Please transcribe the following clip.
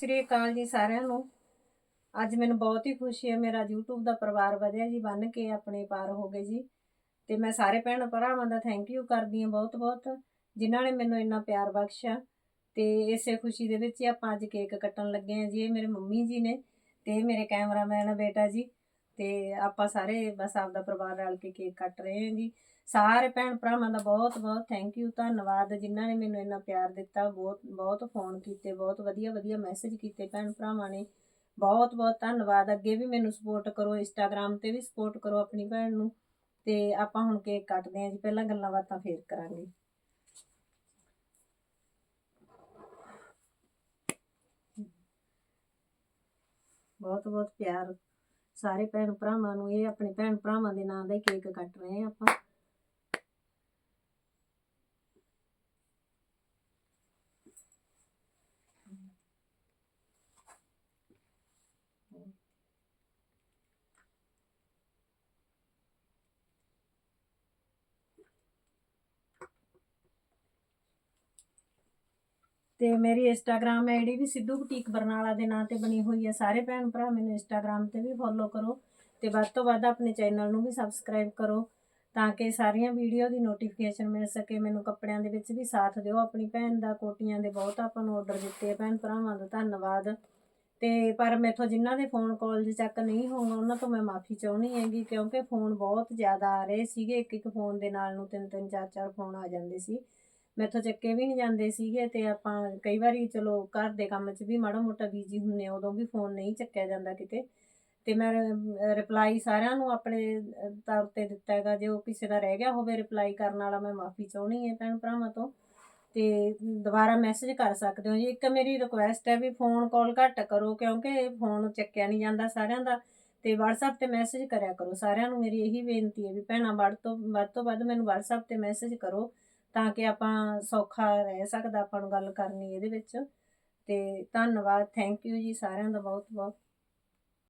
ਸ੍ਰੀ ਅਕਾਲ ਜੀ ਸਾਰਿਆਂ ਨੂੰ। ਅੱਜ ਮੈਨੂੰ ਬਹੁਤ ਹੀ ਖੁਸ਼ੀ ਹੈ, ਮੇਰਾ YouTube ਦਾ ਪਰਿਵਾਰ ਵਧਿਆ ਜੀ ਬਣ ਕੇ ਆਪਣੇ ਪਾਰ ਹੋ ਗਏ ਜੀ। ਤੇ ਮੈਂ ਸਾਰੇ ਭੈਣ ਭਰਾਵਾਂ ਦਾ ਥੈਂਕ ਯੂ ਕਰਦੀ ਹਾਂ ਬਹੁਤ ਬਹੁਤ ਜਿਨ੍ਹਾਂ ਨੇ ਮੈਨੂੰ ਇੰਨਾ ਪਿਆਰ ਬਖਸ਼ਿਆ। ਤੇ ਇਸੇ ਖੁਸ਼ੀ ਦੇ ਵਿੱਚ ਹੀ ਆਪਾਂ ਅੱਜ ਕੇਕ ਕੱਟਣ ਲੱਗੇ ਹਾਂ ਜੀ, ਇਹ ਮੇਰੇ ਮੰਮੀ ਜੀ ਨੇ ਤੇ ਇਹ ਮੇਰੇ ਕੈਮਰਾਮੈਨ ਬੇਟਾ ਜੀ। ਤੇ ਆਪਾਂ ਸਾਰੇ ਬਸ ਆਪਦਾ ਪਰਿਵਾਰ ਰਲ ਕੇ ਕੇਕ ਕੱਟ ਰਹੇ ਹਾਂ ਜੀ ਸਾਰੇ ਭੈਣ ਭਰਾਵਾਂ ਦਾ ਬਹੁਤ ਬਹੁਤ ਥੈਂਕ ਯੂ ਧੰਨਵਾਦ। ਜਿਨ੍ਹਾਂ ਨੇ ਮੈਨੂੰ ਇੰਨਾ ਪਿਆਰ ਦਿੱਤਾ, ਬਹੁਤ ਬਹੁਤ ਫੋਨ ਕੀਤੇ, ਬਹੁਤ ਵਧੀਆ ਵਧੀਆ ਮੈਸੇਜ ਕੀਤੇ ਭੈਣ ਭਰਾਵਾਂ ਨੇ। ਬਹੁਤ ਬਹੁਤ ਧੰਨਵਾਦ। ਅੱਗੇ ਵੀ ਮੈਨੂੰ ਸਪੋਰਟ ਕਰੋ ਇੰਸਟਾਗ੍ਰam ਤੇ ਵੀ ਸਪੋਰਟ ਕਰੋ ਆਪਣੀ ਭੈਣ ਨੂੰ। ਤੇ ਆਪਾਂ ਹੁਣ ਕੇਕ ਕੱਟਦੇ ਹਾਂ ਜੀ। ਪਹਿਲਾਂ ਗੱਲਾਂ ਬਾਤਾਂ ਫੇਰ ਕਰਾਂਗੇ। ਬਹੁਤ ਬਹੁਤ ਪਿਆਰ। ਸਾਰੇ ਭੈਣ ਭਰਾਵਾਂ ਨੂੰ ਇਹ ਆਪਣੇ ਭੈਣ ਭਰਾਵਾਂ ਦੇ ਨਾਂ ਦਾ ਹੀ ਕੇਕ ਕੱਟ ਰਹੇ ਹਾਂ ਆਪਾਂ। ਤੇ ਮੇਰੀ ਇੰਸਟਾਗ੍ਰam ਆਈਡੀ ਵੀ ਸਿੱਧੂ ਬੁਟੀਕ ਬਰਨਾਲਾ ਦੇ ਨਾਂ ਤੇ ਬਣੀ ਹੋਈ ਹੈ। ਸਾਰੇ ਭੈਣ ਭਰਾ ਮੈਨੂੰ ਇੰਸਟਾਗ੍ਰam ਤੇ ਵੀ ਫੋਲੋ ਕਰੋ ਤੇ ਵੱਧ ਤੋਂ ਵੱਧ ਆਪਣੇ ਚੈਨਲ ਨੂੰ ਵੀ ਸਬਸਕ੍ਰਾਈਬ ਕਰੋ ਤਾਂ ਕਿ ਸਾਰੀਆਂ ਵੀਡੀਓ ਦੀ ਨੋਟੀਫਿਕੇਸ਼ਨ ਮਿਲ ਸਕੇ। ਮੈਨੂੰ ਕੱਪੜਿਆਂ ਦੇ ਵਿੱਚ ਵੀ ਸਾਥ ਦਿਓ। ਆਪਣੀ ਭੈਣ ਦਾ ਕੋਟੀਆਂ ਦੇ ਬਹੁਤ ਆਪਾਂ ਨੂੰ ਆਰਡਰ ਦਿੱਤੇ ਭੈਣ ਭਰਾਵਾਂ ਦਾ ਧੰਨਵਾਦ। ਤੇ ਪਰ ਮੈਥੋਂ ਜਿਨ੍ਹਾਂ ਦੇ ਫੋਨ ਕਾਲਜ ਚੱਕ ਨਹੀਂ ਹੋਣ, ਉਹਨਾਂ ਤੋਂ ਮੈਂ ਮਾਫੀ ਚਾਹੁੰਦੀ ਹੈਗੀ ਕਿਉਂਕਿ ਫੋਨ ਬਹੁਤ ਜ਼ਿਆਦਾ ਆ ਰਹੇ ਸੀਗੇ। ਇੱਕ ਇੱਕ ਫੋਨ ਦੇ ਨਾਲ ਨੂੰ ਤਿੰਨ ਤਿੰਨ ਚਾਰ ਚਾਰ ਫੋਨ ਆ ਜਾਂਦੇ ਸੀ। ਮੈਥੋਂ ਚੱਕੇ ਵੀ ਨਹੀਂ ਜਾਂਦੇ ਸੀਗੇ ਤੇ ਆਪਾਂ ਕਈ ਵਾਰੀ ਚਲੋ ਘਰ ਦੇ ਕੰਮ 'ਚ ਵੀ ਮਾੜਾ ਮੋਟਾ ਬੀਜੀ ਹੁੰਨੇ ਆ, ਉਦੋਂ ਵੀ ਫੋਨ ਨਹੀਂ ਚੱਕਿਆ ਜਾਂਦਾ ਕਿਤੇ। ਤੇ ਮੈਂ ਰਿਪਲਾਈ ਸਾਰਿਆਂ ਨੂੰ ਆਪਣੇ ਤੌਰ ਤੇ ਦਿੱਤਾ ਹੈਗਾ ਜੇ ਉਹ ਕਿਸੇ ਦਾ ਰਹਿ ਗਿਆ ਹੋਵੇ ਰਿਪਲਾਈ ਕਰਨ ਵਾਲਾ ਮੈਂ ਮਾਫੀ ਚਾਹੁੰਦੀ ਹੈ ਭੈਣ ਭਰਾਵਾਂ ਤੋਂ। ਤੇ ਦੁਬਾਰਾ ਮੈਸੇਜ ਕਰ ਸਕਦੇ ਹੋ ਜੀ। ਇੱਕ ਮੇਰੀ ਰਿਕੁਐਸਟ ਹੈ ਵੀ ਫੋਨ ਕਾਲ ਘੱਟ ਕਰੋ ਕਿਉਂਕਿ ਫੋਨ ਚੱਕਿਆ ਨਹੀਂ ਜਾਂਦਾ ਸਾਰਿਆਂ ਦਾ। ਤੇ WhatsApp ਤੇ ਮੈਸੇਜ ਕਰਿਆ ਕਰੋ। ਸਾਰਿਆਂ ਨੂੰ ਮੇਰੀ ਇਹੀ ਬੇਨਤੀ ਹੈ ਵੀ ਭੈਣਾਂ ਵੱਧ ਤੋਂ ਵੱਧ ਤੋਂ ਵੱਧ ਮੈਨੂੰ WhatsApp ਤੇ ਮੈਸੇਜ ਕਰੋ। ਤਾਂ ਕਿ ਆਪਾਂ ਸੌਖਾ ਰਹਿ ਸਕਦਾ ਆਪਾਂ ਨੂੰ ਗੱਲ ਕਰਨੀ ਇਹਦੇ ਵਿੱਚ। ਅਤੇ ਧੰਨਵਾਦ ਥੈਂਕ ਯੂ ਜੀ ਸਾਰਿਆਂ ਦਾ ਬਹੁਤ ਬਹੁਤ